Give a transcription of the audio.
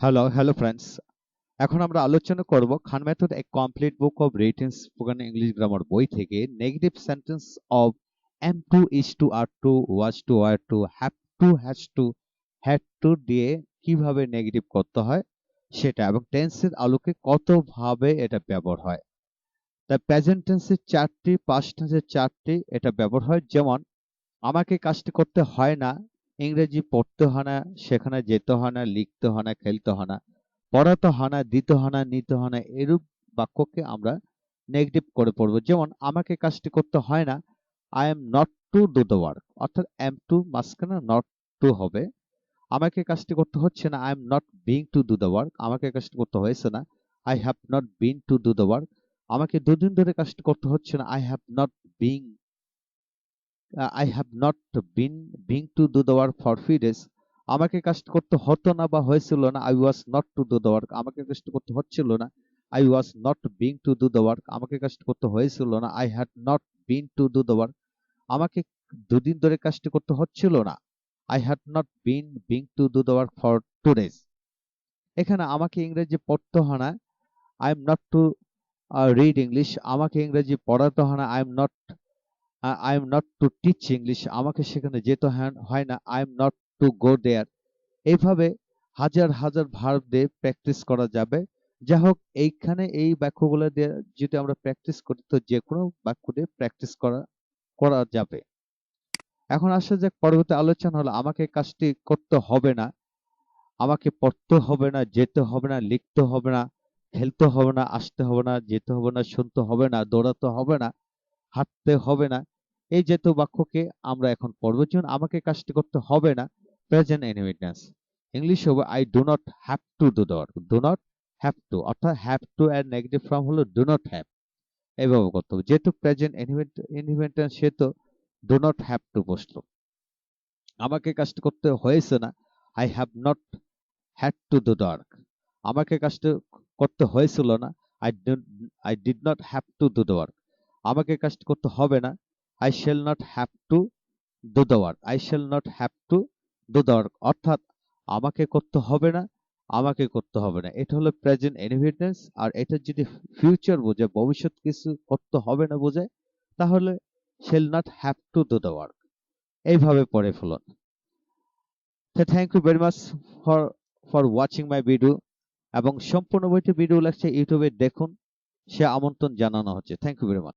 Hello hello friends এখন আমরা আলোচনা করব Khan method a complete book of written spoken English grammar বই থেকে negative sentence of am to is to are to was to are to have to has to had to দিয়ে কীভাবে negative করতে হয় সেটা এবং টেন্সের আলোকে কতভাবে এটা ব্যবহার হয়। তাই প্রেজেন্ট টেন্সের চারটি পাস্ট টেন্সের চারটি এটা ব্যবহার হয়। যেমন, আমাকে কাজটি করতে হয় না ইংরেজি পড়তে হয় না, সেখানে যেতে হয় না, লিখতে হয় না, খেলতে হয় না, পড়াতে হয় না, দিতে হয় না, নিতে হয় না, এরূপ বাক্যকে আমরা নেগেটিভ করে পড়ব। যেমন, আমাকে কাজটি করতে হয় না I am not to do the work অর্থাৎ এম টু মাঝখানে নট টু হবে। আমাকে কাজটি করতে হচ্ছে না I am not being to do the work আমাকে কাজটি করতে হয়েছে না I have not been to do the work আমাকে দুদিন ধরে কাজটি করতে হচ্ছে না I have not being I have not been being to do the work for few days আমাকে কাজটি করতে হতো না বা হয়েছিল না। I was not to do the work আমাকে কাজটি করতে হচ্ছিল না। I was not being to do the work আমাকে কাজটি করতে হয়েছিল না। I had not been to do the work আমাকে দুদিন ধরে কাজটি করতে হচ্ছিল না। I had not been being to do the work for two days এখানে আমাকে ইংরেজি পড়তে হয় না। I am not to read English আমাকে ইংরেজি পড়াতে হয় না। I am not I am not to teach English আমাকে সেখানে যেতে হয় না। I am not to go there এইভাবে হাজার হাজার ভার্ব দিয়ে প্র্যাকটিস করা যাবে। যাই হোক, এইখানে এই বাক্যগুলো দিয়ে যদি আমরা প্র্যাকটিস করি, তো যে কোনো বাক্য দিয়ে প্র্যাকটিস করা করা যাবে। এখন আসা যাক, পরবর্তী আলোচনা হলো, আমাকে কাজটি করতে হবে না। আমাকে পড়তে হবে না, যেতে হবে না, লিখতে হবে না, খেলতে হবে না, আসতে হবে না, যেতে হবে না, শুনতে হবে না, দৌড়াতে হবে না। হাঁটতে হবে না। এই জাতীয় বাক্যকে আমরা এখন পড়ব, যেমন আমাকে কাজটি করতে হবে না প্রেজেন্ট ইনভিটেন্স ইংলিশ হবে I do not have to do work do not have to অর্থাৎ হ্যাভ টু এর নেগেটিভ ফর্ম হলো ডু নট হ্যাভ এইভাবে করতে হবে। যেহেতু প্রেজেন্ট ইনভিটেন্স সেহেতু ডু নট হ্যাভ টু বসল। আমাকে কাজটি করতে হয়েছে না I have not had to do the work আমাকে কাজটি করতে হয়েছিল না I I did not have to do work আমাকে কাজটি করতে হবে না। I shall not have to do the work I shall not have to do the work অর্থাৎ আমাকে করতে হবে না, আমাকে করতে হবে না। এটা হলো প্রেজেন্ট ইনভিটেন্স আর এটা যদি ফিউচার বোঝায় ভবিষ্যৎ কিছু করতে হবে না বোঝায় তাহলে shall not have to do the work এইভাবে পড়ে ফেলুন। Thank you very much for for watching my video এবং সম্পূর্ণ বইটি ভিডিও লাগছে ইউটিউবে দেখুন। সে আমন্ত্রণ জানানো হচ্ছে। Thank you very much